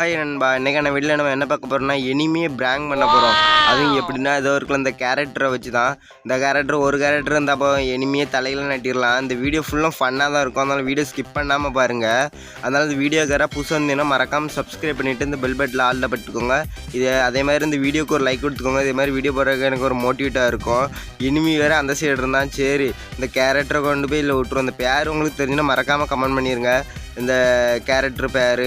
Hi நண்பா இன்றைக்கான வீட்டில் நம்ம என்ன பார்க்க போகிறோம்னா இனிமே பிராங்க் பண்ண போகிறோம் அதுவும் எப்படின்னா ஏதோ இருக்கல இந்த கேரக்டரை வச்சு தான் இந்த கேரக்டர் ஒரு கேரக்டர் இருந்தால் அப்போ இனிமே தலையில் நட்டிடலாம். இந்த வீடியோ ஃபுல்லும் ஃபன்னாக தான் இருக்கும். அதனால் வீடியோ ஸ்கிப் பண்ணாமல் பாருங்கள் அதனால் இந்த வீடியோக்கார புதுசாக இருந்தீங்கன்னா மறக்காமல் சப்ஸ்கிரைப் பண்ணிவிட்டு இந்த பெல் பட்டில் ஆளில் பட்டுக்கோங்க. இது அதே மாதிரி இந்த வீடியோக்கு ஒரு லைக் கொடுத்துக்கோங்க. இதே மாதிரி வீடியோ போடுறதுக்கு எனக்கு ஒரு மோட்டிவேட்டாக இருக்கும். இனிமே வேறு அந்த சைடு இருந்தால் சரி இந்த கேரக்டரை கொண்டு போய் இல்லை விட்டுரும். அந்த பேர் உங்களுக்கு தெரிஞ்சுன்னா மறக்காமல் கமெண்ட் பண்ணிடுங்க இந்த கேரக்டர் பேர்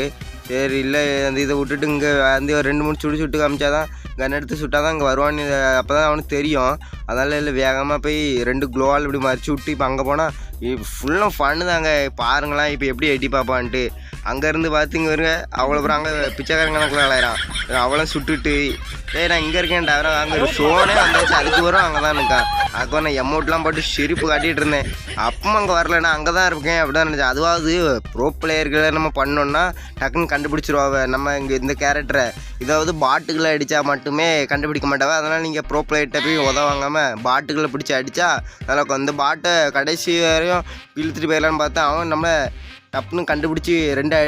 சரி இல்லை அந்த இதை விட்டுட்டு இங்கே வந்து ஒரு ரெண்டு மூணு சுடு சுட்டு காமிச்சாதான் கன் எடுத்து சுட்டால் தான் இங்கே வருவான்னு அப்போ தான் அவனுக்கு தெரியும். அதனால் இல்லை வேகமாக போய் ரெண்டு க்ளோவால் இப்படி மறிச்சு விட்டு இப்போ அங்கே போனால் ஃபுல்லாக ஃபன்னு தாங்க. பாருங்களேன் இப்போ எப்படி எட்டி பார்ப்பான்ட்டு. அங்கேருந்து பார்த்து இங்கே வருங்க. அவ்வளோ அப்புறம் அங்கே பிச்சைக்காரங்க கணக்கில் விளையாடுறான். அவளை சுட்டுட்டு ஏய் நான் இங்கே இருக்கேன் டவரா அங்கே ஃபோனே வந்தாச்சு. அதுக்கு வரும் அங்கே தான் இருக்கான். அதுக்கு நான் எமௌண்ட்லாம் போட்டு சிரிப்பு காட்டிகிட்டு இருந்தேன். அப்பவும் அங்கே வரலன்னா அங்கே தான் இருக்கேன் அப்படி தான் நினச்சேன். அதுவாவது ப்ரோ பிளேயர்களை நம்ம பண்ணோன்னா டக்குன்னு கண்டுபிடிச்சிருவாவ. நம்ம இங்கே இந்த கேரக்டரை இதாவது பாட்டுகளை அடித்தா மட்டுமே கண்டுபிடிக்க மாட்டாவே. அதனால் நீங்கள் ப்ரோ பிளேயர்கிட்ட போய் உதவாங்காமல் பாட்டுகளை பிடிச்சி அடித்தா அதனால் அந்த பாட்டை கடைசி வரையும் இழுத்துட்டு போயிடலான்னு பார்த்தா அவன் நம்ம டப்புன்னு கண்டுபிடிச்சி ரெண்டு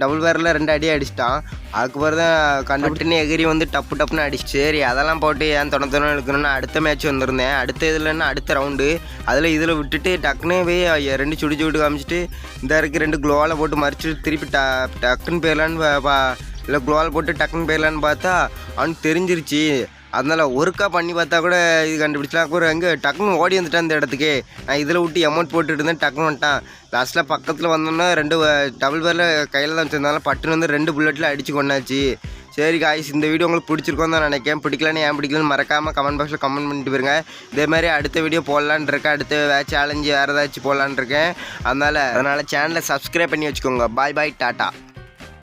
டபுள் வேரில் ரெண்டு அடி அடிச்சிட்டான். அதுக்கு பிறகு தான் கண்டுபிடிச்சுன்னு எகிரி வந்து டப்பு டப்புன்னு அடிச்சு சரி அதெல்லாம் போட்டு ஏன் தொண தொண எடுக்கணும்னு அடுத்த மேட்ச் வந்திருந்தேன். அடுத்து இல்லைன்னா அடுத்த ரவுண்டு அதில் இதில் விட்டுட்டு டக்குனே போய் ரெண்டு சுடி சுடி காமிச்சிட்டு இந்த இருக்கு ரெண்டு க்ளோவால் போட்டு மறிச்சிட்டு திருப்பி ட டக்குன்னு போயிடலான்னு பா- இல்லை க்ளோவால் போட்டு டக்குன்னு போயிடலான்னு பார்த்தா அவனுக்கு தெரிஞ்சிருச்சு. அதனால் ஒருக்கா பண்ணி பார்த்தா கூட இது கண்டுபிடிச்சலாம் கூட அங்கே டக்குன்னு ஓடி வந்துட்டான் இந்த இடத்துக்கு. நான் இதில் விட்டு அமௌண்ட் போட்டுட்டு இருந்தேன் டக்குன்னு வந்துட்டான். லாஸ்ட்டில் பக்கத்தில் வந்தோன்னா ரெண்டு டபுள் பேரில் கையில் தான் வச்சிருந்தாலும் பட்டுன்னு வந்து ரெண்டு புல்லட்டில் அடித்து கொண்டாச்சு. சரி காய்ஸ் இந்த வீடியோ உங்களுக்கு பிடிச்சிருக்கோன்னு தான் நினைக்கிறேன். பிடிக்கலன்னு ஏன் பிடிக்கலன்னு மறக்காமல் கமெண்ட் பாக்ஸில் கமெண்ட் பண்ணிட்டு போயிருங்க. இதே மாதிரி அடுத்த வீடியோ போடலான்னு இருக்கேன். அடுத்த வேறு சேலஞ்சு வேறு ஏதாச்சும் போடலான்னு இருக்கேன். அதனால் அதனால் சேனலை சப்ஸ்கிரைப் பண்ணி வச்சுக்கோங்க. Bye bye tata.